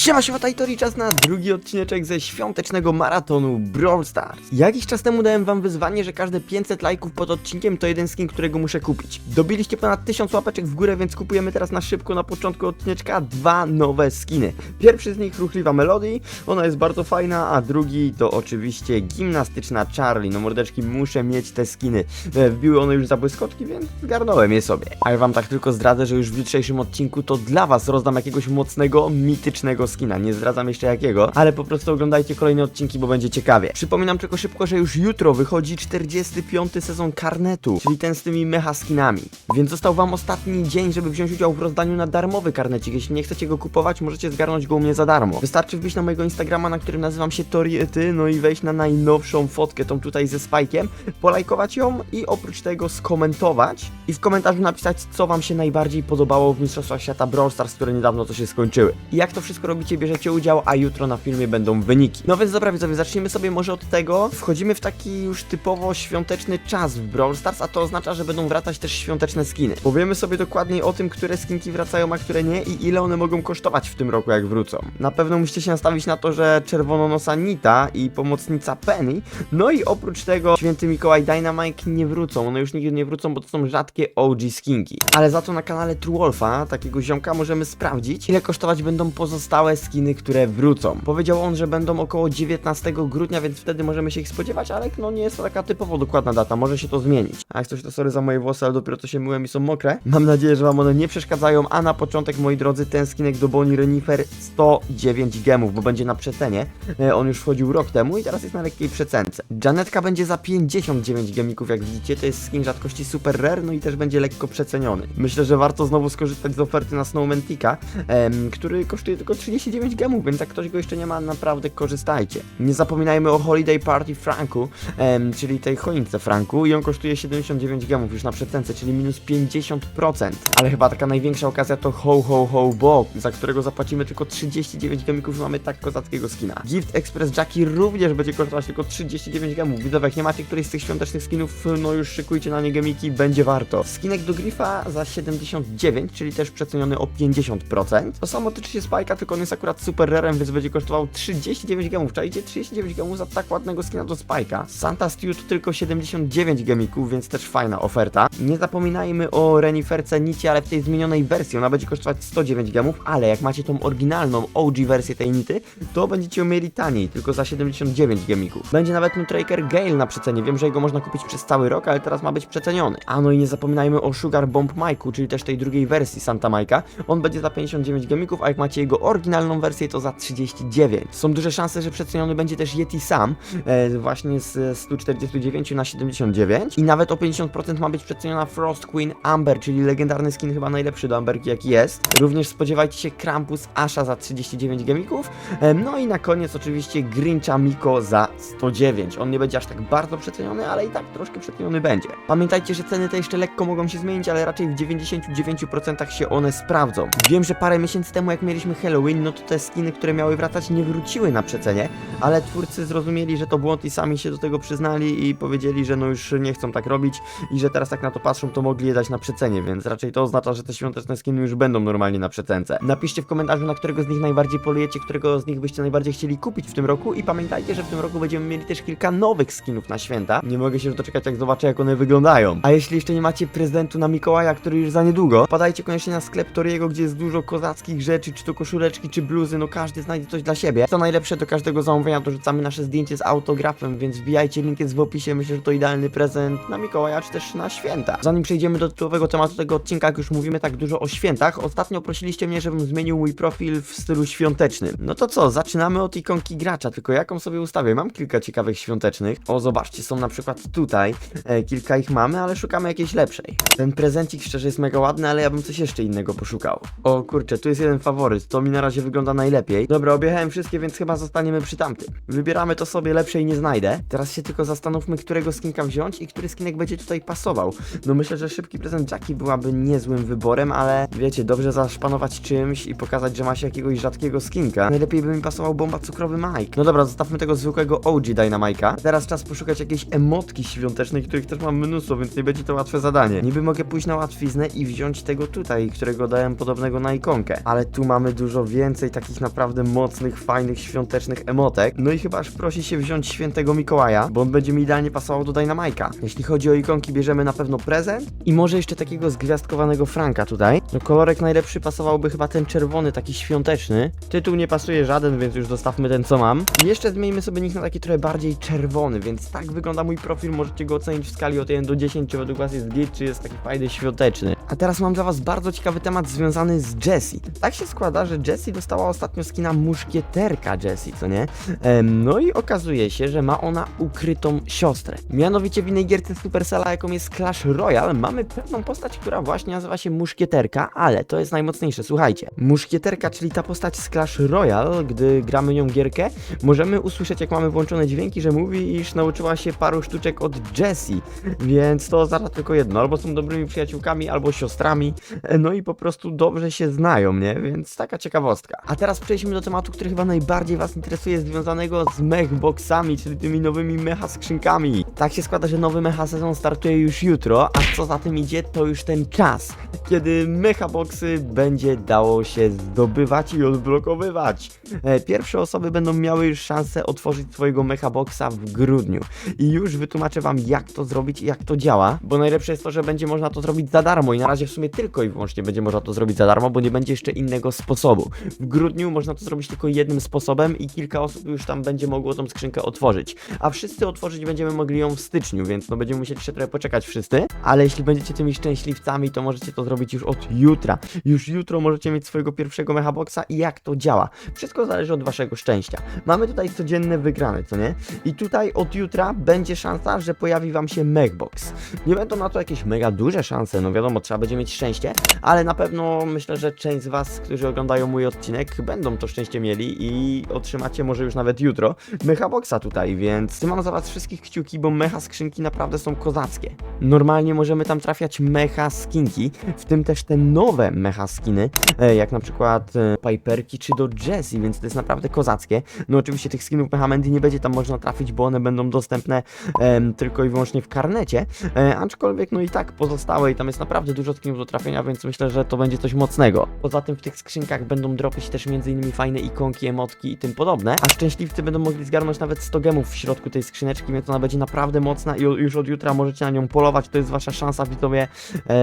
Siema, siema, Tajtori, czas na drugi odcineczek ze świątecznego maratonu Brawl Stars. Jakiś czas temu dałem wam wyzwanie, że każde 500 lajków pod odcinkiem to jeden skin, którego muszę kupić. Dobiliście ponad 1000 łapeczek w górę, więc kupujemy teraz na szybko na początku odcineczka dwa nowe skiny. Pierwszy z nich ruchliwa Melody, ona jest bardzo fajna, a drugi to oczywiście gimnastyczna Charlie. No mordeczki, muszę mieć te skiny. E, Wbiły one już za błyskotki, więc zgarnąłem je sobie. A ja wam tak tylko zdradzę, że już w jutrzejszym odcinku to dla was rozdam jakiegoś mocnego, mitycznego skina. Nie zdradzam jeszcze jakiego, ale po prostu oglądajcie kolejne odcinki, bo będzie ciekawie. Przypominam tylko szybko, że już jutro wychodzi 45. sezon Karnetu, czyli ten z tymi mecha skinami. Więc został wam ostatni dzień, żeby wziąć udział w rozdaniu na darmowy karnecik. Jeśli nie chcecie go kupować, możecie zgarnąć go u mnie za darmo. Wystarczy wbić na mojego Instagrama, na którym nazywam się Toriety, no i wejść na najnowszą fotkę, tą tutaj ze Spajkiem, polajkować ją i oprócz tego skomentować i w komentarzu napisać, co wam się najbardziej podobało w Mistrzostwach Świata Brawl Stars, które niedawno to się skończyły. I jak to wszystko robicie, bierzecie udział, a jutro na filmie będą wyniki. No więc dobra widzowie, zacznijmy sobie może od tego. Wchodzimy w taki już typowo świąteczny czas w Brawl Stars, a to oznacza, że będą wracać też świąteczne skiny. Powiemy sobie dokładniej o tym, które skinki wracają, a które nie i ile one mogą kosztować w tym roku, jak wrócą. Na pewno musicie się nastawić na to, że czerwononosa Nita i pomocnica Penny, no i oprócz tego święty Mikołaj Dynamite nie wrócą. One już nigdy nie wrócą, bo to są rzadkie OG skinki. Ale za to na kanale True Wolfa, takiego ziomka, możemy sprawdzić, ile kosztować będą pozostałe skiny, które wrócą. Powiedział on, że będą około 19 grudnia, więc wtedy możemy się ich spodziewać, ale no nie jest to taka typowo dokładna data, może się to zmienić. A jak coś to sorry za moje włosy, ale dopiero co się myłem i są mokre. Mam nadzieję, że wam one nie przeszkadzają, a na początek, moi drodzy, ten skinek do Bonnie Renifer 109 gemów, bo będzie na przecenie. E, On już wchodził rok temu i teraz jest na lekkiej przecence. Janetka będzie za 59 gemików, jak widzicie, to jest skin rzadkości super rare, no i też będzie lekko przeceniony. Myślę, że warto znowu skorzystać z oferty na Snowmantika, em, który kosztuje tylko 39 gemów, więc jak ktoś go jeszcze nie ma, naprawdę korzystajcie. Nie zapominajmy o Holiday Party Franku, em, czyli tej choince Franku i on kosztuje 79 gemów już na przecence, czyli minus 50%. Ale chyba taka największa okazja to Ho Ho Ho Bo, za którego zapłacimy tylko 39 gemików mamy tak kozackiego skina. Gift Express Jackie również będzie kosztować tylko 39 gemów. Widzowie, jak nie macie którejś z tych świątecznych skinów, no już szykujcie na nie gemiki, będzie warto. Skinek do Grifa za 79, czyli też przeceniony o 50%. To samo tyczy się Spike'a, tylko on jest akurat super rarem, więc będzie kosztował 39 gemów. Czajcie 39 gemów za tak ładnego skina do Spike'a. Santa Stew to tylko 79 gemików, więc też fajna oferta. Nie zapominajmy o Reniferce Nicie, ale w tej zmienionej wersji. Ona będzie kosztować 109 gemów, ale jak macie tą oryginalną OG wersję tej Nity, to będziecie ją mieli taniej, tylko za 79 gemików. Będzie nawet Nutraker Gale na przecenie. Wiem, że jego można kupić przez cały rok, ale teraz ma być przeceniony. A no i nie zapominajmy o Sugar Bomb Mike'u, czyli też tej drugiej wersji Santa Mike'a. On będzie za 59 gemików, a jak macie jego oryginalną wersję, to za 39. Są duże szanse, że przeceniony będzie też Yeti sam, e, właśnie z 149 na 79. I nawet o 50% ma być przeceniona Frost Queen Amber, czyli legendarny skin chyba najlepszy do Amberki jaki jest. Również spodziewajcie się Krampus Asha za 39 gemików. E, no i na koniec oczywiście Grincha Miko za 109. On nie będzie aż tak bardzo przeceniony, ale i tak troszkę przeceniony będzie. Pamiętajcie, że ceny te jeszcze lekko mogą się zmienić, ale raczej w 99% się one sprawdzą. Wiem, że parę miesięcy temu jak mieliśmy Halloween, no to te skiny, które miały wracać nie wróciły na przecenie, ale twórcy zrozumieli, że to błąd i sami się do tego przyznali i powiedzieli, że no już nie chcą tak robić i że teraz tak na to patrzą, to mogli je dać na przecenie, więc raczej to oznacza, że te świąteczne skiny już będą normalnie na przecence. Napiszcie w komentarzu, na którego z nich najbardziej polujecie, którego z nich byście najbardziej chcieli kupić w tym roku i pamiętajcie, że w tym roku będziemy mieli też kilka nowych skinów na święta. Nie mogę się już doczekać, jak zobaczę, jak one wyglądają. A jeśli jeszcze nie macie prezentu na Mikołaja, który już za niedługo, padajcie koniecznie na sklep Toriego, gdzie jest dużo kozackich rzeczy, czy to koszuleczki, czy bluzy, no każdy znajdzie coś dla siebie. Co najlepsze, do każdego zamówienia dorzucamy nasze zdjęcie z autografem, więc wbijajcie, link jest w opisie, myślę, że to idealny prezent na Mikołaja, czy też na święta. Zanim przejdziemy do tytułowego tematu tego odcinka, jak już mówimy tak dużo o świętach, ostatnio prosiliście mnie, żebym zmienił mój profil w stylu świątecznym. No to co, zaczynamy od ikonki gracza, tylko jaką sobie ustawię? Mam kilka ciekawych świątecznych. O, zobaczcie, są na przykład tutaj, e, kilka ich mamy, ale szukamy jakiejś lepszej. Ten prezencik szczerze jest mega ładny, ale ja bym coś jeszcze innego poszukał. O kurczę, tu jest jeden faworyt, to mi na razie wygląda najlepiej. Dobra, objechałem wszystkie, więc chyba zostaniemy przy tamtym. Wybieramy to sobie, lepszej nie znajdę. Teraz się tylko zastanówmy, którego skinka wziąć i który skinek będzie tutaj pasował. No myślę, że szybki prezent Jackie byłaby niezłym wyborem, ale wiecie, dobrze zaszpanować czymś i pokazać, że ma się jakiegoś rzadkiego skinka. Najlepiej by mi pasował bomba cukrowy Mike. No dobra, zostawmy tego zwykłego OG Dynamike'a. Teraz czas poszukać jakiejś emotki świątecznej, których też mam mnóstwo, więc nie będzie to łatwe zadanie. Niby mogę pójść na łatwiznę i wziąć tego tutaj, którego dałem podobnego na ikonkę. Ale tu mamy dużo więcej więcej takich naprawdę mocnych, fajnych, świątecznych emotek. No i chyba aż prosi się wziąć świętego Mikołaja, bo on będzie mi idealnie pasował do Dynamajka. Jeśli chodzi o ikonki, bierzemy na pewno prezent i może jeszcze takiego zgwiazdkowanego Franka tutaj. No kolorek najlepszy pasowałby chyba ten czerwony, taki świąteczny. Tytuł nie pasuje żaden, więc już zostawmy ten co mam. I jeszcze zmieńmy sobie nick na taki trochę bardziej czerwony, więc tak wygląda mój profil. Możecie go ocenić w skali od 1 do 10, czy według was jest git, czy jest taki fajny, świąteczny. A teraz mam dla was bardzo ciekawy temat związany z Jessie. Tak się składa, że Jessie dostała ostatnio skina muszkieterka Jessie, co nie? Em, no i okazuje się, że ma ona ukrytą siostrę. Mianowicie w innej gierce Supercella, jaką jest Clash Royale, mamy pewną postać, która właśnie nazywa się muszkieterka, ale to jest najmocniejsze, słuchajcie. Muszkieterka, czyli ta postać z Clash Royale, gdy gramy nią gierkę, możemy usłyszeć, jak mamy włączone dźwięki, że mówi, iż nauczyła się paru sztuczek od Jessie, więc to oznacza tylko jedno, albo są dobrymi przyjaciółkami, albo siostrami, e, no i po prostu dobrze się znają, nie? Więc taka ciekawostka. A teraz przejdźmy do tematu, który chyba najbardziej was interesuje, związanego z mechboxami, czyli tymi nowymi mecha skrzynkami. Tak się składa, że nowy mecha sezon startuje już jutro, a co za tym idzie, to już ten czas, kiedy mechaboxy będzie dało się zdobywać i odblokowywać. E, Pierwsze osoby będą miały już szansę otworzyć swojego mechaboxa w grudniu. I już wytłumaczę wam, jak to zrobić i jak to działa, bo najlepsze jest to, że będzie można to zrobić za darmo i na razie w sumie tylko i wyłącznie będzie można to zrobić za darmo, bo nie będzie jeszcze innego sposobu. W grudniu można to zrobić tylko jednym sposobem i kilka osób już tam będzie mogło tą skrzynkę otworzyć. A wszyscy otworzyć będziemy mogli ją w styczniu, więc no będziemy musieli jeszcze trochę poczekać wszyscy, ale jeśli będziecie tymi szczęśliwcami, to możecie to zrobić już od jutra. Już jutro możecie mieć swojego pierwszego mechaboxa i jak to działa. Wszystko zależy od waszego szczęścia. Mamy tutaj codzienne wygrane, co nie? I tutaj od jutra będzie szansa, że pojawi wam się mechbox. Nie będą na to jakieś mega duże szanse, no wiadomo, trzeba będzie mieć szczęście, ale na pewno myślę, że część z was, którzy oglądają mój odcinek, będą to szczęście mieli i otrzymacie może już nawet jutro mechaboxa tutaj, więc trzymam za was wszystkich kciuki, bo mecha skrzynki naprawdę są kozackie. Normalnie możemy tam trafiać mecha skinki, w tym też te nowe mecha skiny, e, jak na przykład e, Piperki czy do Jessie, więc to jest naprawdę kozackie. No oczywiście tych skinów Mecha Mandy nie będzie tam można trafić, bo one będą dostępne em, tylko i wyłącznie w karnecie, e, aczkolwiek no i tak pozostałe i tam jest naprawdę dużo skinów do trafienia, więc myślę, że to będzie coś mocnego. Poza tym w tych skrzynkach będą dropić też m.in. fajne ikonki, emotki i tym podobne, a szczęśliwcy będą mogli zgarnąć nawet 100 gemów w środku tej skrzyneczki, więc ona będzie naprawdę mocna i już od jutra możecie na nią polować, to jest wasza szansa widzowie,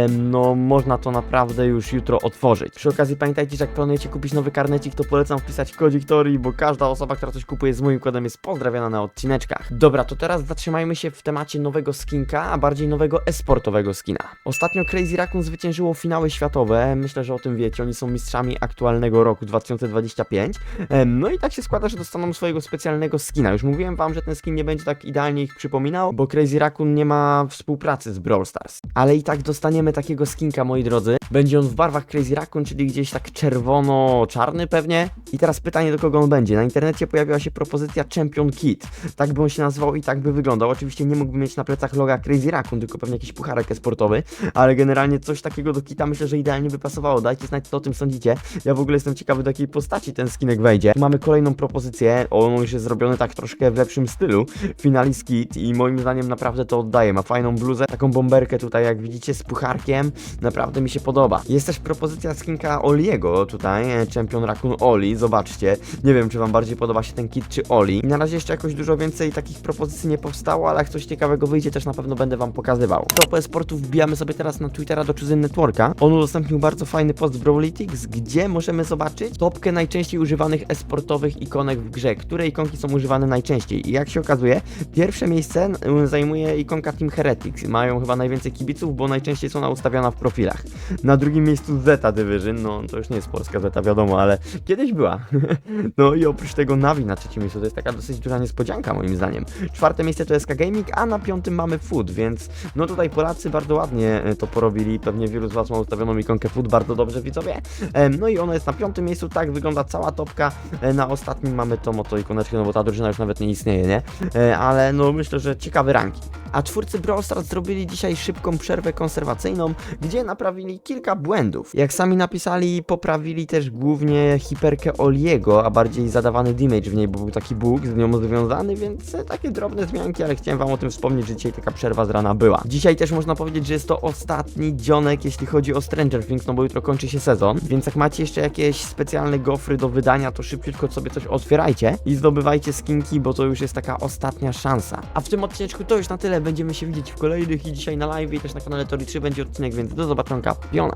no można to naprawdę już jutro otworzyć. Przy okazji pamiętajcie, że jak planujecie kupić nowy karnecik, to polecam wpisać kodzik Tori, bo każda osoba, która coś kupuje z moim kodem jest pozdrawiana na odcineczkach. Dobra, to teraz zatrzymajmy się w temacie nowego skinka, a bardziej nowego esportowego skina. Ostatnio Crazy Raccoon zwyciężyło finały światowe, myślę, że o tym wiecie, oni są mistrzami aktualnego roku 2025. Em, No i tak się składa, że dostaną swojego specjalnego skina. Już mówiłem wam, że ten skin nie będzie tak idealnie ich przypominał, bo Crazy Raccoon nie ma współpracy z Brawl Stars. Ale i tak dostaniemy takiego skinka, moi drodzy. Będzie on w barwach Crazy Raccoon, czyli gdzieś tak czerwono-czarny pewnie. I teraz pytanie, do kogo on będzie. Na internecie pojawiła się propozycja Champion Kit. Tak by on się nazywał i tak by wyglądał. Oczywiście nie mógłby mieć na plecach loga Crazy Raccoon, tylko pewnie jakiś pucharek sportowy, ale generalnie coś takiego do kita myślę, że idealnie by pasowało. Dajcie znać, co o tym sądzicie. Ja w ogóle jestem ciekawy, do jakiej postaci ten skinek wejdzie. Mamy kolejną propozycję. On już jest zrobiony tak troszkę w lepszym stylu. Finalist Kit i moim zdaniem naprawdę to oddaje. Ma fajną bluzę, taką bomberkę tutaj, jak widzicie, z pucharkiem. Naprawdę mi się podoba. Jest też propozycja skinka Oliego tutaj, e, Champion Raccoon Oli. Zobaczcie. Nie wiem, czy wam bardziej podoba się ten kit, czy Oli. Na razie jeszcze jakoś dużo więcej takich propozycji nie powstało, ale jak coś ciekawego wyjdzie, też na pewno będę wam pokazywał. Top esportów wbijamy sobie teraz na Twittera do Choosing Networka. On udostępnił bardzo fajny post Brawlytics, gdzie możemy zobaczyć topkę najczęściej używanych esportowych ikonek w grze, które ikonki są używane najczęściej. I jak się okazuje, pierwsze miejsce zajmuje ikonka Team Heretics. Mają chyba najwięcej kibiców, bo najczęściej są ona ustawiona w profilach. Na drugim miejscu Zeta Division, no to już nie jest polska Zeta, wiadomo, ale kiedyś była. no i oprócz tego Navi na trzecim miejscu, to jest taka dosyć duża niespodzianka moim zdaniem. Czwarte miejsce to SK Gaming, a na piątym mamy Food, więc no tutaj Polacy bardzo ładnie e, to porobili, pewnie wielu z Was ma ustawioną ikonkę Food bardzo dobrze widzowie. No i ona jest na piątym miejscu, tak wygląda cała topka. E, Na ostatnim mamy tą oto ikoneczkę, no bo ta drużyna już nawet nie istnieje, nie? E, Ale no myślę, że ciekawy ranking. A czwórcy Brawl Stars zrobili dzisiaj szybką przerwę konserwacyjną, gdzie naprawili kilka błędów. Jak sami napisali, poprawili też głównie hiperkę Oliego, a bardziej zadawany damage w niej, bo był taki bóg z nią związany, więc takie drobne zmianki, ale chciałem wam o tym wspomnieć, że dzisiaj taka przerwa z rana była. Dzisiaj też można powiedzieć, że jest to ostatni dzionek, jeśli chodzi o Stranger Things, no bo jutro kończy się sezon, więc jak macie jeszcze jakieś specjalne gofry do wydania, to szybciutko sobie coś otwierajcie i zdobywajcie skinki, bo to już jest taka ostatnia szansa. A w tym odcineczku to już na tyle, będziemy się widzieć w kolejnych i dzisiaj na live i też na kanale Tori 3 będzie odcinek, więc do zobaczonka, piona!